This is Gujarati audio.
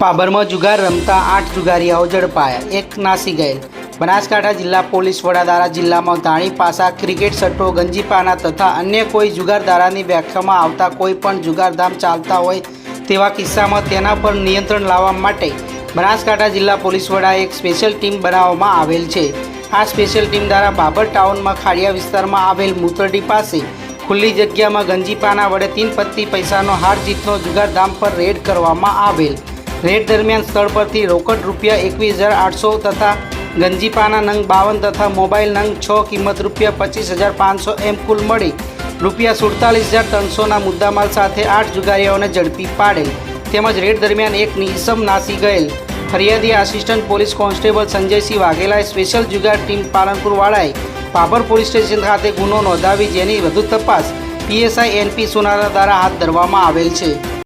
પાબરમાં જુગાર રમતા આઠ જુગારીયાઓ ઝડપાયા. એક નાસી ગયેલ. બનાસકાંઠા જિલ્લા પોલીસ વડા દ્વારા જિલ્લામાં ધાણી પાસા, ક્રિકેટ સટ્ટો, ગંજીપાના તથા અન્ય કોઈ જુગારધારાની વ્યાખ્યામાં આવતા કોઈ પણ જુગારધામ ચાલતા હોય તેવા કિસ્સામાં તેના પર નિયંત્રણ લાવવા માટે બનાસકાંઠા જિલ્લા પોલીસ વડાએ એક સ્પેશિયલ ટીમ બનાવવામાં આવેલ છે. આ સ્પેશિયલ ટીમ દ્વારા બાબર ટાઉનમાં ખાડિયા વિસ્તારમાં આવેલ મૂતરડી પાસે ખુલ્લી જગ્યામાં ગંજીપાના વડે તીન પત્તી પૈસાનો હાર જીતનો જુગારધામ પર રેડ કરવામાં આવેલ. રેડ દરમિયાન સ્થળ પરથી રોકડ રૂપિયા એકવીસ હજાર આઠસો તથા ગંજીપાના નંગ બાવન તથા મોબાઈલ નંગ છ કિંમત રૂપિયા પચીસ હજાર પાંચસો એમ કુલ મળી. રૂપિયા સુડતાલીસ હજાર ત્રણસોના મુદ્દામાલ સાથે આઠ જુગારીઓને ઝડપી પાડેલ. તેમજ રેડ દરમિયાન એક નિસમ નાસી ગયેલ. ફરિયાદી આસિસ્ટન્ટ પોલીસ કોન્સ્ટેબલ સંજયસિંહ વાઘેલાએ સ્પેશિયલ જુગાર ટીમ પાલનપુરવાળાએ પાભર પોલીસ સ્ટેશન ખાતે ગુનો નોંધાવી જેની વધુ તપાસ પીએસઆઈ એનપી સોનારા દ્વારા હાથ ધરવામાં આવેલ છે.